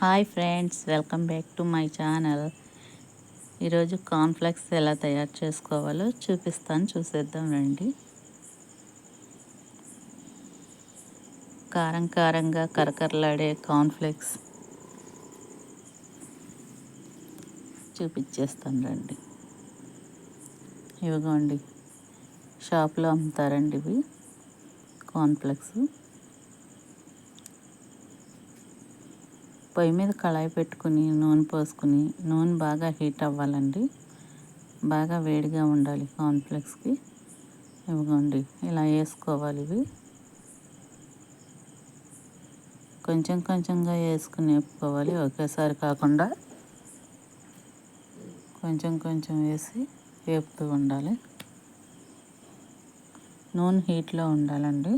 Hi friends welcome back to my channel. ఈరోజు cornflakes ఎలా తయారు చేసుకోవాలో చూపిస్తాను చూసేద్దాం రండి. కారం కారంగా కరకరలాడే కాన్ఫ్లెక్స్ చూపించేస్తాను రండి. ఇవిగోండి షాప్లో అమ్ముతారండి ఇవి కాన్ఫ్లెక్స్. పొయ్యి మీద కళాయి పెట్టుకుని నూనె పోసుకుని నూనె బాగా హీట్ అవ్వాలండి. బాగా వేడిగా ఉండాలి కాన్ఫ్లెక్స్కి. ఇవ్వండి ఇలా వేసుకోవాలి ఇవి. కొంచెం కొంచెంగా వేసుకుని వేపుకోవాలి ఒకేసారి కాకుండా కొంచెం కొంచెం వేసి వేపుతూ ఉండాలి. నూనె హీట్లో ఉండాలండి.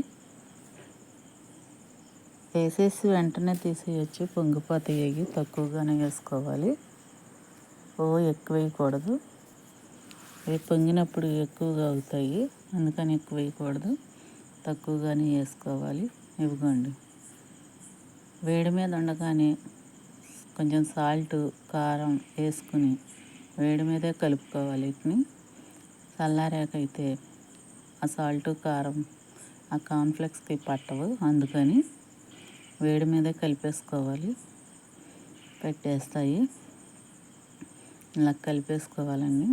వేసేసి వెంటనే తీసేయచ్చు. పొంగిపోతాయి తక్కువగానే వేసుకోవాలి. ఓ ఎక్కువ వేయకూడదు. అవి పొంగినప్పుడు ఎక్కువగా అవుతాయి. అందుకని ఎక్కువ వేయకూడదు. తక్కువగానే వేసుకోవాలి. ఇవ్వండి. వేడి మీద ఉండగానే కొంచెం సాల్ట్ కారం వేసుకుని వేడి మీదే కలుపుకోవాలి వీటిని. చల్లారాకైతే ఆ సాల్ట్ కారం ఆ కాన్ఫ్లెక్స్కి పట్టవు. అందుకని వేడి మీదే కలిపేసుకోవాలి. పెట్టేస్తాయి. ఇలా కలిపేసుకోవాలండి.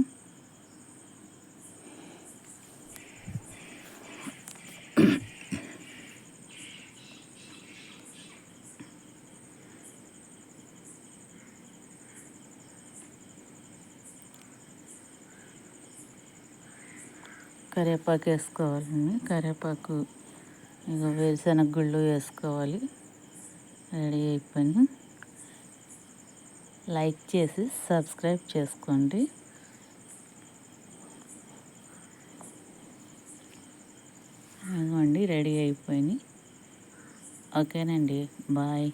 కరివేపాకు వేసుకోవాలండి. కరివేపాకు ఇక వేరుశనగ గుళ్ళు వేసుకోవాలి. రెడీ అయిపోయి లైక్ చేసి సబ్స్క్రైబ్ చేసుకోండి. ఇదిగోండి రెడీ అయిపోయినాయి ఓకేనండి బాయ్.